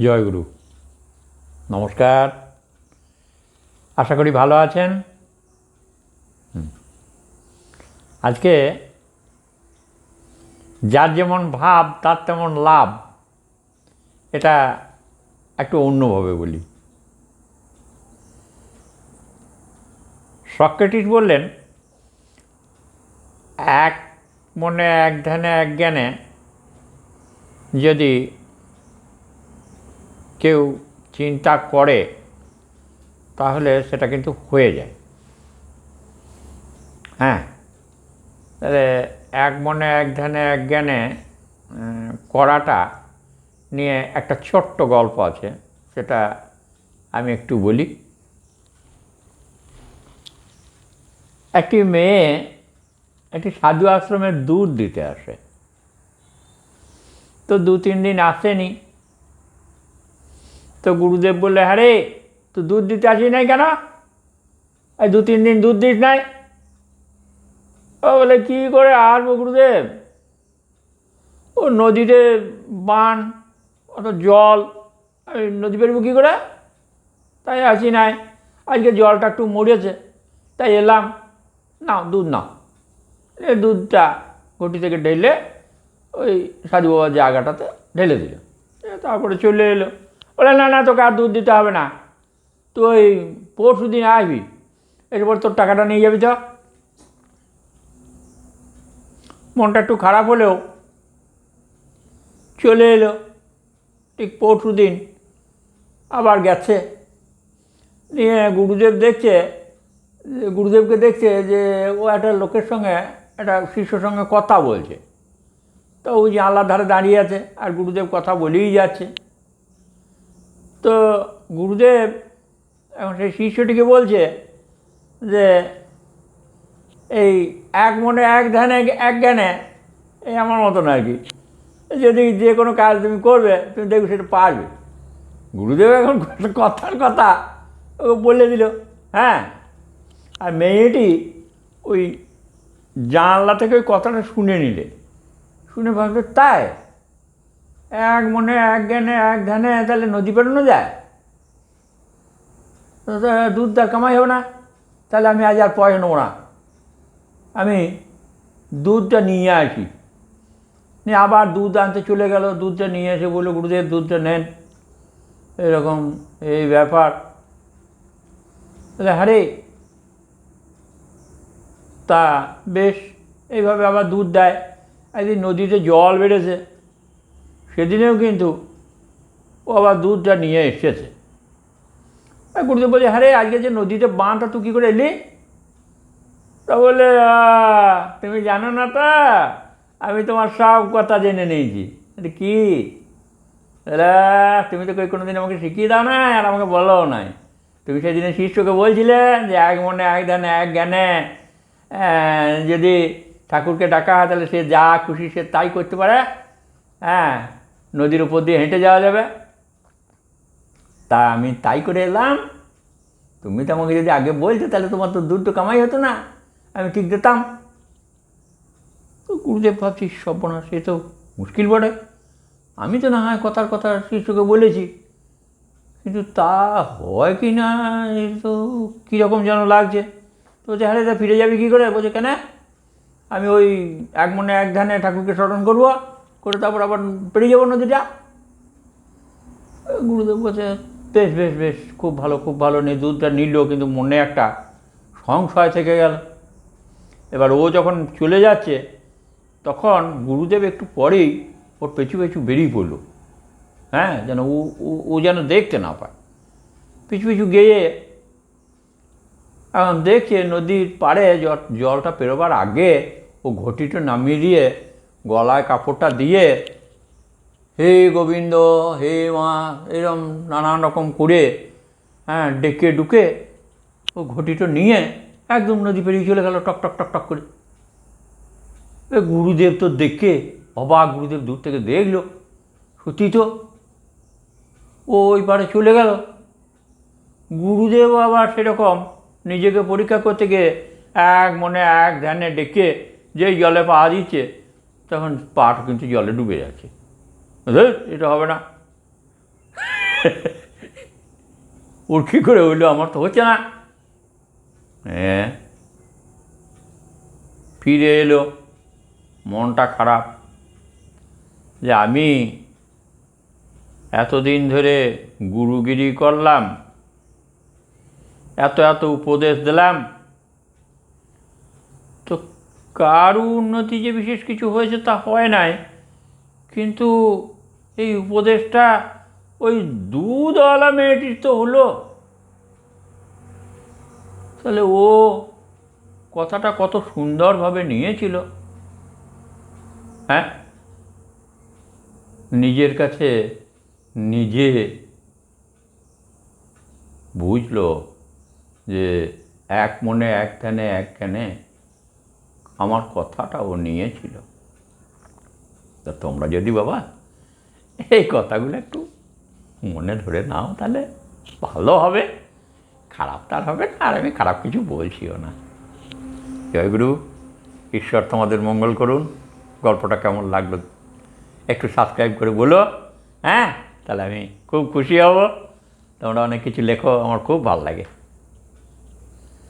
জয়গুরু নমস্কার। আশা করি ভালো আছেন? আজকে যার যেমন ভাব, তার তেমন লাভ, এটা একটু অন্যভাবে বলি। সক্রেটিস বললেন, এক মনে, এক ধ্যানে, এক জ্ঞানে যদি কেউ চিন্তা করে, তাহলে সেটা কিন্তু হয়ে যায়। হ্যাঁ? তাহলে এক মনে, এক ধ্যানে, এক জ্ঞানে করাটা নিয়ে একটা ছোট্ট গল্প আছে, সেটা আমি একটু বলি। একটি মেয়ে একটি সাধু আশ্রমের দুধ দিতে আসে। তো দু তিন দিন আসেনি গুরুদেব বললে হ্যাঁ রে তুই দুধ দিতে আসিস নাই কেন? এই দু, তিন দিন দুধ দিস নাই? ও বলে, কী করে আসব গুরুদেব? ও নদীতে বান, অত জল নদী পেরবো কী করে? তাই আসি নাই। আজকে জলটা একটু মরেছে, তাই এলাম। নাও, দুধ নাও। এ দুধটা ঘটি থেকে ঢেলে ওই সাধু বাবার জায়গাটাতে ঢেলে দিল। তারপরে চলে এলো। বলে, না না, তোকে আর দুধ দিতে হবে না। তুই পরশু দিন আসবি। এরপর তোর টাকাটা নিয়ে যাবি তো মনটা একটু খারাপ হলেও চলে এলো। ঠিক পরশু দিন আবার গেছে। নিয়ে গুরুদেব দেখছে, গুরুদেবকে দেখছে যে ও একটা লোকের সঙ্গে, একটা শিষ্যর সঙ্গে কথা বলছে। তো ওই যে জানলার ধারে দাঁড়িয়ে আছে আর গুরুদেব কথা বলেই যাচ্ছে। তো গুরুদেব এখন সেই শিষ্যটিকে বলছে যে এই এক মনে এক ধ্যানে, এক জ্ঞানে, এই আমার মতন আর কি। যদি যে কোনো কাজ তুমি করবে, তুমি দেখবে সেটা পারবে। গুরুদেব এখন কথার কথা ওকে বলে দিল হ্যাঁ আর মেয়েটি ওই জানলা থেকে ওই কথাটা শুনে নিলে। শুনে ভাববে তাই? এক মনে, এক জ্ঞানে, এক ধ্যানে, তাহলে নদী পেরোনো যায়? দুধ তার কামাই হবে না। তাহলে আমি আজ আর পয়সা নেব না। আমি দুধটা নিয়ে আসি। নিয়ে আবার দুধ আনতে চলে গেল, দুধটা নিয়ে এসে বলল, গুরুদেব, দুধটা নেন। এরকম এই ব্যাপার। তাহলে হারে তা বেশ, এইভাবে আবার দুধ দেয়। একদিন নদীতে জল বেড়েছে। সেদিনেও কিন্তু ও আবার দুধটা নিয়ে এসেছে। আর গুরুদেব বলছে হ্যাঁ রে আজকে যে নদীতে বাঁধটা তুই কী করে এলি? তা বলে তুমি জানো না তা, আমি তোমার সব কথা জেনে নিয়েছি। কি? তুমি তো কোনো দিন আমাকে শিখিয়ে দাও না, আর আমাকে বলো নাই। তুমি সেদিনে শিষ্যকে বলছিলে যে, এক মনে, এক ধানে এক জ্ঞানে যদি ঠাকুরকে ডাকা হয়, তাহলে সে যা খুশি সে তাই করতে পারে। হ্যাঁ নদীর উপর দিয়ে হেঁটে যাওয়া যাবে। তা আমি তাই করে এলাম। তুমি তো আমাকে যদি আগে বলতে তাহলে তোমার তো দুধ তো কামাই হতো না। আমি ঠিক দিতাম। তো গুরুদেব ভাবছি সর্বনা সে তো মুশকিল বটে। আমি তো না হয় কথার কথা শিষ্যকে বলেছি। কিন্তু তা হয় কি না এ তো কীরকম যেন লাগছে। তো যে রে, তা ফিরে যাবি কী করে? বলছে কেন? আমি ওই এক মনে এক ধানে ঠাকুরকে স্মরণ করব। করে তারপর আবার পেরিয়ে যাব নদীটা। গুরুদেব বলছে, বেশ বেশ বেশ, খুব ভালো খুব ভালো। নিয়ে দুধটা নিল, কিন্তু মনে একটা সংশয় থেকে গেল। এবার ও যখন চলে যাচ্ছে, তখন গুরুদেব একটু পরেই ওর পেছু পেছু বেরিয়ে পড়ল। হ্যাঁ যেন ও- ও যেন দেখতে না পায়। পিছু পিছু গিয়ে এখন দেখছে নদীর পাড়ে জলটা পেরোবার আগে ও ঘটিটা নামিয়ে দিয়ে গলায় কাপড়টা দিয়ে হে গোবিন্দ, হে মা, এরম নানান রকম করে হ্যাঁ ডেকে ডুকে ও ঘটিটা নিয়ে একদম নদী পেরিয়ে চলে গেল, টক টক টক টক করে। এ গুরুদেব তো দেখে, অবাক গুরুদেব দূর থেকে দেখল, সত্যি তো? ও ওই পারে চলে গেল। গুরুদেব আবার সেরকম, নিজেকে পরীক্ষা করতে গিয়ে এক মনে এক ধ্যানে ডেকে যেই জলে পা দিচ্ছে তখন পাটা কিন্তু জলে ডুবে যাচ্ছে। এটা হবে না। ওর কী করে হইল আমার তো হচ্ছে না। হ্যাঁ। ফিরে এলো, মনটা খারাপ। যে আমি এতদিন ধরে গুরুগিরি করলাম, এত এত উপদেশ দিলাম, তো কারু উন্নতি যে বিশেষ কিছু হয়েছে তা হয় নাই। কিন্তু এই উপদেশটা ওই দুধওয়ালা মেয়েটির তো হলো। তাহলে ও কথাটা কত সুন্দরভাবে নিয়েছিল। হ্যাঁ? নিজের কাছে নিজে বুঝলো যে এক মনে এক ধ্যানে, এক জ্ঞানে আমার কথাটা ও নিয়েছিল। তা তোমরা যদি বাবা, এই কথাগুলো একটু মনে ধরে নাও তাহলে ভালো হবে। খারাপ তার হবে না, আর আমি খারাপ কিছু বলছিও না। জয়গুরু ঈশ্বর তোমাদের মঙ্গল করুন। গল্পটা কেমন লাগল একটু সাবস্ক্রাইব করে বলো। হ্যাঁ তাহলে আমি খুব খুশি হব। তোমরা অনেক কিছু লেখো, আমার খুব ভালো লাগে।